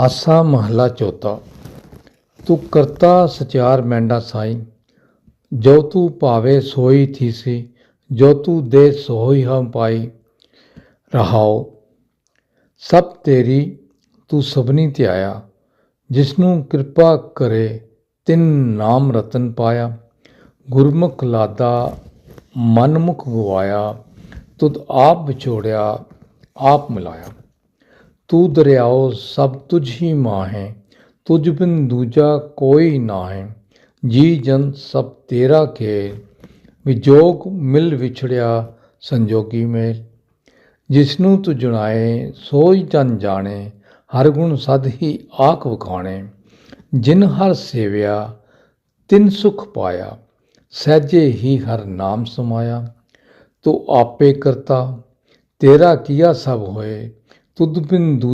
ਆਸਾ ਮਹਲਾ ਚੌਥਾ। ਤੂੰ ਕਰਤਾ ਸਚਿਆਰ ਮੈਂਡਾ ਸਾਈ। ਜੋ ਤੂੰ ਭਾਵੇ ਸੋਈ ਥੀਸੀ ਜੋ ਤੂੰ ਦੇ ਸੋਈ ਹਮ ਪਾਈ, ਰਹਾਓ। ਸਭ ਤੇਰੀ ਤੂੰ ਸਭਨੀ ਧਿਆਇਆ ਜਿਸਨੂੰ ਕਿਰਪਾ ਕਰੇ ਤਿੰਨ ਨਾਮ ਰਤਨ ਪਾਇਆ। ਗੁਰਮੁਖ ਲਾਦਾ ਮਨਮੁਖ ਗਵਾਇਆ, ਤੁਧ ਆਪ ਵਿਛੋੜਿਆ, ਆਪ ਮਿਲਾਇਆ। ਤੂੰ ਦਰਿਆਓ ਸਭ ਤੁਝ ਹੀ ਮਾਹੇ, ਤੁਝ ਬਿਨ ਦੂਜਾ ਕੋਈ ਨਾਹੀ। ਜੀ ਜਨ ਸਭ ਤੇਰਾ ਖੇਲ ਵਿਜੋਗ ਮਿਲ ਵਿਛੜਿਆ ਸੰਜੋਗੀ ਮੇਲ ਜਿਸਨੂੰ ਤੂੰ ਜੁਣਾਏ, ਸੋਈ ਜਨ ਜਾਣੇ, ਹਰ ਗੁਣ ਸਦ ਹੀ ਆਖ ਵਖਾਣੇ। ਜਿਨ ਹਰ ਸੇਵਿਆ, ਤਿਨ ਸੁਖ ਪਾਇਆ, ਸਹਿਜੇ ਹੀ ਹਰ ਨਾਮ ਸਮਾਇਆ। ਤੂੰ ਆਪੇ ਕਰਤਾ, ਤੇਰਾ ਕੀਆ ਸਭ ਹੋਏ ਤੁਧ ਬਿਨ ਦੂ